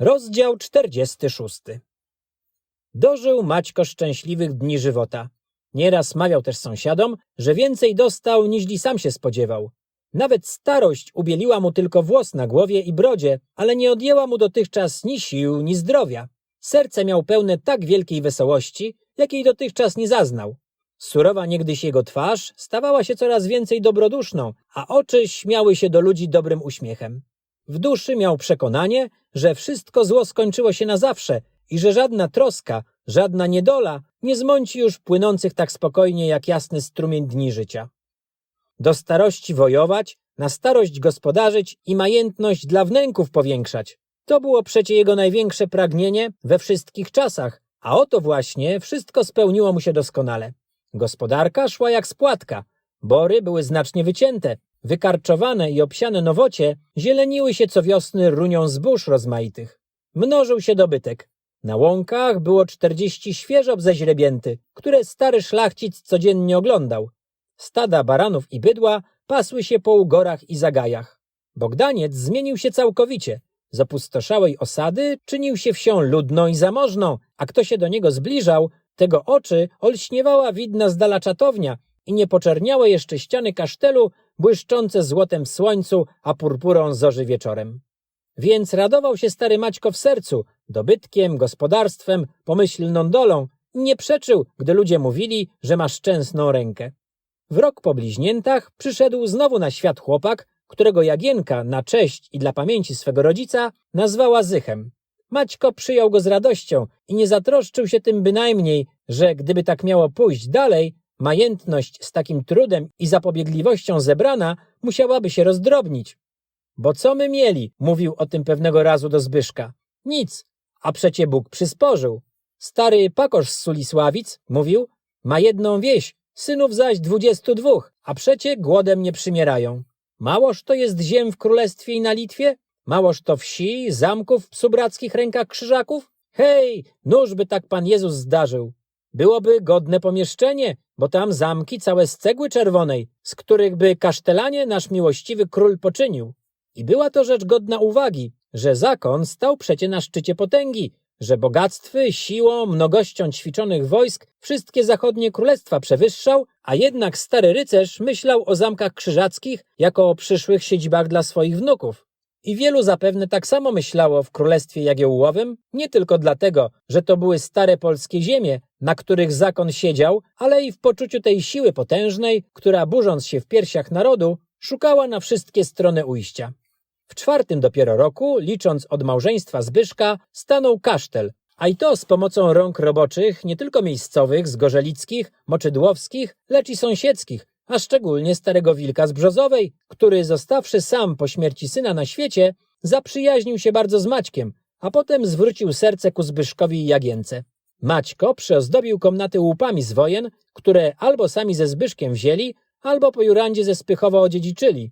Rozdział 46 Dożył Maćko szczęśliwych dni żywota. Nieraz mawiał też sąsiadom, że więcej dostał, niźli sam się spodziewał. Nawet starość ubieliła mu tylko włos na głowie i brodzie, ale nie odjęła mu dotychczas ni sił, ni zdrowia. Serce miał pełne tak wielkiej wesołości, jakiej dotychczas nie zaznał. Surowa niegdyś jego twarz stawała się coraz więcej dobroduszną, a oczy śmiały się do ludzi dobrym uśmiechem. W duszy miał przekonanie, że wszystko zło skończyło się na zawsze i że żadna troska, żadna niedola nie zmąci już płynących tak spokojnie jak jasny strumień dni życia. Do starości wojować, na starość gospodarzyć i majętność dla wnęków powiększać. To było przecie jego największe pragnienie we wszystkich czasach, a oto właśnie wszystko spełniło mu się doskonale. Gospodarka szła jak spłatka, bory były znacznie wycięte, wykarczowane i obsiane nowocie zieleniły się co wiosny runią zbóż rozmaitych. Mnożył się dobytek. Na łąkach było czterdzieści świeżo zeźrebięty, które stary szlachcic codziennie oglądał. Stada baranów i bydła pasły się po ugorach i zagajach. Bogdaniec zmienił się całkowicie. Z opustoszałej osady czynił się wsią ludną i zamożną, a kto się do niego zbliżał, tego oczy olśniewała widna z dala czatownia i nie poczerniałe jeszcze ściany kasztelu, błyszczące złotem w słońcu, a purpurą zorzy wieczorem. Więc radował się stary Maćko w sercu, dobytkiem, gospodarstwem, pomyślną dolą nie przeczył, gdy ludzie mówili, że ma szczęsną rękę. W rok po bliźniętach przyszedł znowu na świat chłopak, którego Jagienka na cześć i dla pamięci swego rodzica nazwała Zychem. Maćko przyjął go z radością i nie zatroszczył się tym bynajmniej, że gdyby tak miało pójść dalej, majętność z takim trudem i zapobiegliwością zebrana musiałaby się rozdrobnić. Bo co my mieli? mówił o tym pewnego razu do Zbyszka. Nic, a przecie Bóg przysporzył. Stary pakosz z Sulisławic, mówił, ma jedną wieś, synów zaś dwudziestu dwóch, a przecie głodem nie przymierają. Małoż to jest ziem w królestwie i na Litwie? Małoż to wsi, zamków w psubrackich rękach krzyżaków? Hej, nóżby tak Pan Jezus zdarzył. Byłoby godne pomieszczenie, bo tam zamki całe z cegły czerwonej, z których by kasztelanie nasz miłościwy król poczynił. I była to rzecz godna uwagi, że zakon stał przecie na szczycie potęgi, że bogactwy, siłą, mnogością ćwiczonych wojsk wszystkie zachodnie królestwa przewyższał, a jednak stary rycerz myślał o zamkach krzyżackich jako o przyszłych siedzibach dla swoich wnuków. I wielu zapewne tak samo myślało w Królestwie Jagiełłowym, nie tylko dlatego, że to były stare polskie ziemie, na których zakon siedział, ale i w poczuciu tej siły potężnej, która burząc się w piersiach narodu, szukała na wszystkie strony ujścia. W czwartym dopiero roku, licząc od małżeństwa Zbyszka, stanął kasztel, a i to z pomocą rąk roboczych, nie tylko miejscowych, zgorzelickich, moczydłowskich, lecz i sąsiedzkich, a szczególnie starego wilka z Brzozowej, który zostawszy sam po śmierci syna na świecie, zaprzyjaźnił się bardzo z Maćkiem, a potem zwrócił serce ku Zbyszkowi i Jagience. Maćko przyozdobił komnaty łupami z wojen, które albo sami ze Zbyszkiem wzięli, albo po Jurandzie ze Spychowa odziedziczyli.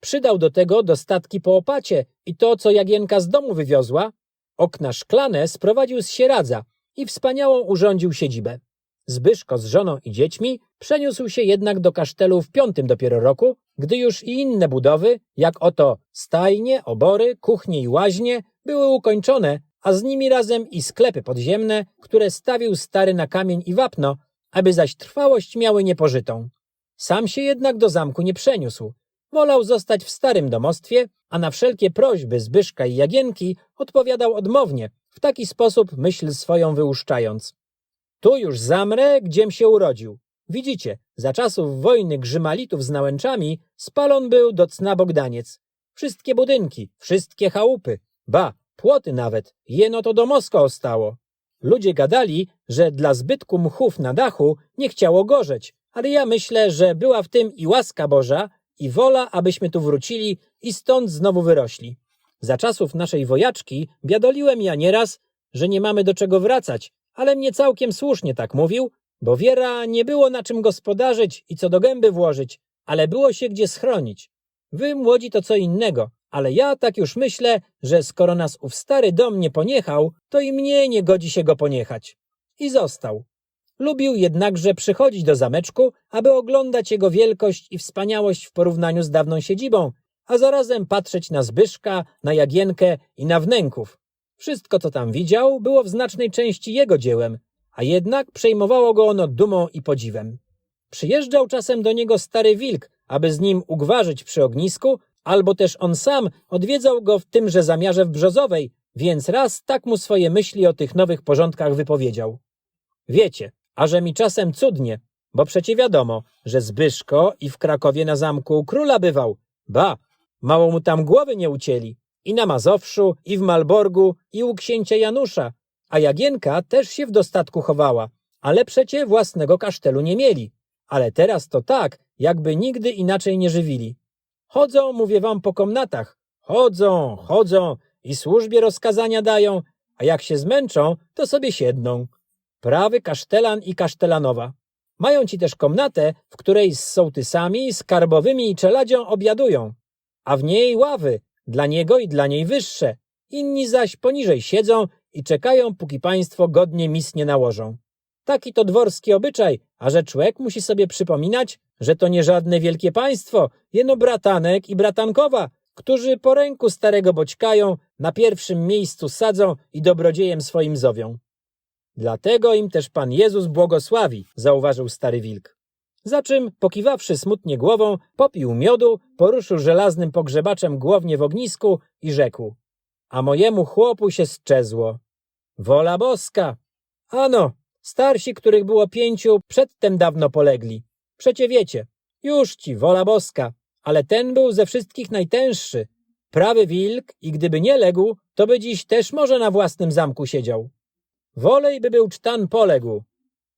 Przydał do tego dostatki po opacie i to, co Jagienka z domu wywiozła, okna szklane sprowadził z Sieradza i wspaniałą urządził siedzibę. Zbyszko z żoną i dziećmi przeniósł się jednak do kasztelu w piątym dopiero roku, gdy już i inne budowy, jak oto stajnie, obory, kuchnie i łaźnie, były ukończone, a z nimi razem i sklepy podziemne, które stawił stary na kamień i wapno, aby zaś trwałość miały niepożytą. Sam się jednak do zamku nie przeniósł. Wolał zostać w starym domostwie, a na wszelkie prośby Zbyszka i Jagienki odpowiadał odmownie, w taki sposób myśl swoją wyłuszczając. Tu już zamrę, gdziem się urodził. Widzicie, za czasów wojny grzymalitów z nałęczami spalon był do cna Bogdaniec. Wszystkie budynki, wszystkie chałupy, ba, płoty nawet, jeno to do Moskwa ostało. Ludzie gadali, że dla zbytku mchów na dachu nie chciało gorzeć, ale ja myślę, że była w tym i łaska Boża, i wola, abyśmy tu wrócili i stąd znowu wyrośli. Za czasów naszej wojaczki biadoliłem ja nieraz, że nie mamy do czego wracać, ale mnie całkiem słusznie tak mówił, bo wiera nie było na czym gospodarzyć i co do gęby włożyć, ale było się gdzie schronić. Wy, młodzi, to co innego, ale ja tak już myślę, że skoro nas ów stary dom nie poniechał, to i mnie nie godzi się go poniechać. I został. Lubił jednakże przychodzić do zameczku, aby oglądać jego wielkość i wspaniałość w porównaniu z dawną siedzibą, a zarazem patrzeć na Zbyszka, na Jagienkę i na wnęków. Wszystko, co tam widział, było w znacznej części jego dziełem, a jednak przejmowało go ono dumą i podziwem. Przyjeżdżał czasem do niego stary wilk, aby z nim ugwarzyć przy ognisku, albo też on sam odwiedzał go w tymże zamiarze w Brzozowej, więc raz tak mu swoje myśli o tych nowych porządkach wypowiedział. Wiecie, a że mi czasem cudnie, bo przecie wiadomo, że Zbyszko i w Krakowie na zamku króla bywał. Ba, mało mu tam głowy nie ucięli. I na Mazowszu, i w Malborgu, i u księcia Janusza. A Jagienka też się w dostatku chowała, ale przecie własnego kasztelu nie mieli. Ale teraz to tak, jakby nigdy inaczej nie żywili. Chodzą, mówię wam, po komnatach. Chodzą, chodzą i służbie rozkazania dają, a jak się zmęczą, to sobie siedną. Prawy kasztelan i kasztelanowa. Mają ci też komnatę, w której z sołtysami, skarbowymi i czeladzią obiadują, a w niej ławy, dla niego i dla niej wyższe. Inni zaś poniżej siedzą i czekają, póki państwo godnie mis nie nałożą. Taki to dworski obyczaj, a że człowiek musi sobie przypominać, że to nie żadne wielkie państwo, jeno bratanek i bratankowa, którzy po ręku starego boćkają, na pierwszym miejscu sadzą i dobrodziejem swoim zowią. Dlatego im też Pan Jezus błogosławi, zauważył stary wilk. Za czym, pokiwawszy smutnie głową, popił miodu, poruszył żelaznym pogrzebaczem głownie w ognisku i rzekł. A mojemu chłopu się sczezło. Wola boska! Ano, starsi, których było pięciu, przedtem dawno polegli. Przecie wiecie, już ci wola boska, ale ten był ze wszystkich najtęższy. Prawy wilk i gdyby nie legł, to by dziś też może na własnym zamku siedział. Wolej by był cztan poległ.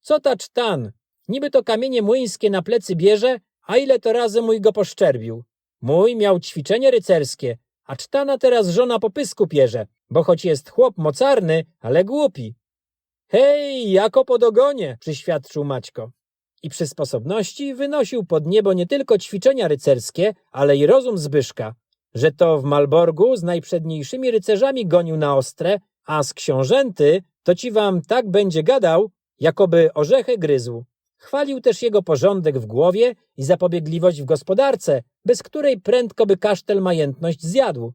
Co ta cztan? Niby to kamienie młyńskie na plecy bierze, a ile to razy mój go poszczerbił. Mój miał ćwiczenie rycerskie, a cztana teraz żona po pysku pierze, bo choć jest chłop mocarny, ale głupi. Hej, jako po dogonie, przyświadczył Maćko. I przy sposobności wynosił pod niebo nie tylko ćwiczenia rycerskie, ale i rozum Zbyszka, że to w Malborgu z najprzedniejszymi rycerzami gonił na ostre, a z książęty to ci wam tak będzie gadał, jakoby orzechy gryzł. Chwalił też jego porządek w głowie i zapobiegliwość w gospodarce, bez której prędko by kasztel majętność zjadł.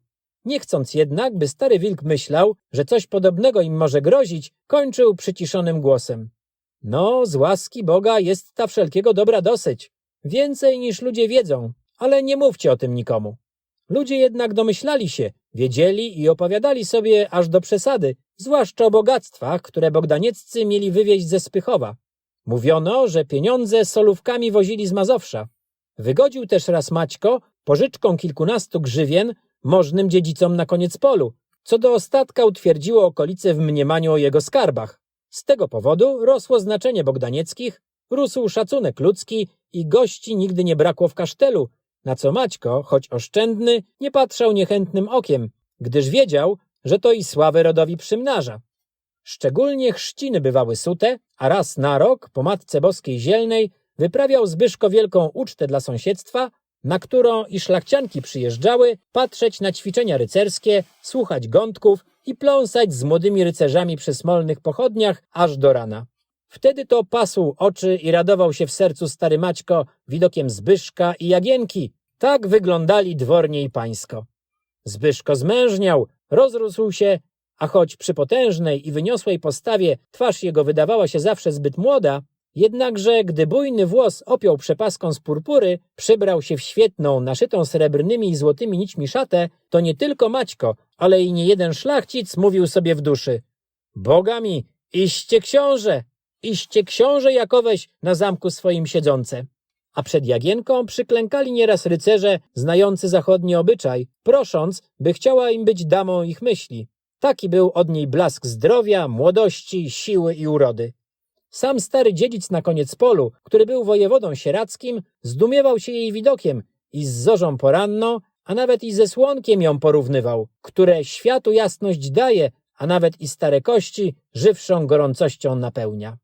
Nie chcąc jednak, by stary wilk myślał, że coś podobnego im może grozić, kończył przyciszonym głosem. No, z łaski Boga jest ta wszelkiego dobra dosyć. Więcej niż ludzie wiedzą, ale nie mówcie o tym nikomu. Ludzie jednak domyślali się, wiedzieli i opowiadali sobie aż do przesady, zwłaszcza o bogactwach, które bogdanieccy mieli wywieźć ze Spychowa. Mówiono, że pieniądze solówkami wozili z Mazowsza. Wygodził też raz Maćko pożyczką kilkunastu grzywien możnym dziedzicom na koniec polu, co do ostatka utwierdziło okolice w mniemaniu o jego skarbach. Z tego powodu rosło znaczenie bogdanieckich, rósł szacunek ludzki i gości nigdy nie brakło w kasztelu, na co Maćko, choć oszczędny, nie patrzał niechętnym okiem, gdyż wiedział, że to i sławę rodowi przymnaża. Szczególnie chrzciny bywały sute, a raz na rok po Matce Boskiej Zielnej wyprawiał Zbyszko wielką ucztę dla sąsiedztwa, na którą i szlachcianki przyjeżdżały patrzeć na ćwiczenia rycerskie, słuchać gątków i pląsać z młodymi rycerzami przy smolnych pochodniach aż do rana. Wtedy to pasł oczy i radował się w sercu stary Maćko widokiem Zbyszka i Jagienki. Tak wyglądali dwornie i pańsko. Zbyszko zmężniał, rozrósł się, a choć przy potężnej i wyniosłej postawie twarz jego wydawała się zawsze zbyt młoda, jednakże gdy bujny włos opiął przepaską z purpury, przybrał się w świetną, naszytą srebrnymi i złotymi nićmi szatę, to nie tylko Maćko, ale i niejeden szlachcic mówił sobie w duszy Boga mi, iście książę, iście książę Jakoweś na zamku swoim siedzące. A przed Jagienką przyklękali nieraz rycerze znający zachodni obyczaj, prosząc, by chciała im być damą ich myśli. Taki był od niej blask zdrowia, młodości, siły i urody. Sam stary dziedzic na koniec polu, który był wojewodą sieradzkim, zdumiewał się jej widokiem i z zorzą poranną, a nawet i ze słonkiem ją porównywał, które światu jasność daje, a nawet i stare kości żywszą gorącością napełnia.